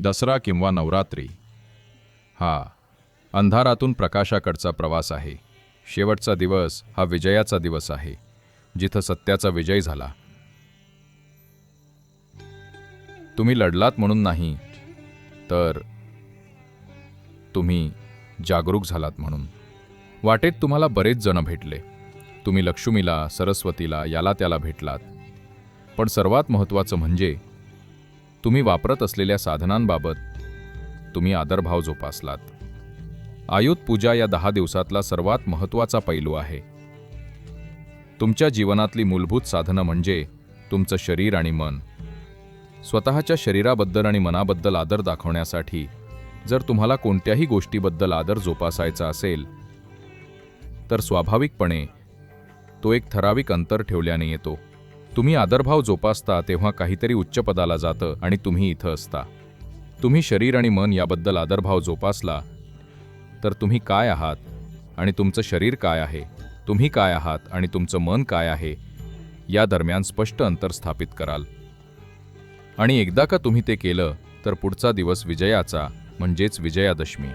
दसरा किंवा नवरात्री. हा अंधारातून प्रकाशाकडचा प्रवास आहे. शेवटचा दिवस हा विजयाचा दिवस आहे. जिथं सत्याचा विजय झाला. तुम्ही लढलात म्हणून नाही तर तुम्ही जागरूक झालात म्हणून. वाटेत तुम्हाला बरेच जण भेटले. तुम्ही लक्ष्मीला सरस्वतीला याला त्याला भेटलात. पण सर्वात महत्त्वाचं म्हणजे तुम्ही वापरत असलेल्या साधनांबाबत तुम्ही आदरभाव जोपासलात. आयुध पूजा या दहा दिवसातला सर्वात महत्त्वाचा पैलू आहे. तुमच्या जीवनातली मूलभूत साधनं म्हणजे तुमचं शरीर आणि मन. स्वतःच्या शरीराबद्दल आणि मनाबद्दल आदर दाखवण्यासाठी जर तुम्हाला कोणत्याही गोष्टीबद्दल आदर जोपासायचा असेल तर स्वाभाविकपणे तो एक ठराविक अंतर ठेवल्याने येतो. तुम्ही आदरभाव जोपासता तेव्हा काहीतरी उच्च पदाला जातं आणि तुम्ही इथं असता. तुम्ही शरीर आणि मन याबद्दल आदरभाव जोपासला तर तुम्ही काय आहात आणि तुमचं शरीर काय आहे? तुम्ही काय आहात आणि तुमचं मन काय आहे? या दरम्यान स्पष्ट अंतर स्थापित कराल. आणि एकदा का तुम्ही ते केलं तर पुढचा दिवस विजयाचा म्हणजेच विजयादशमी.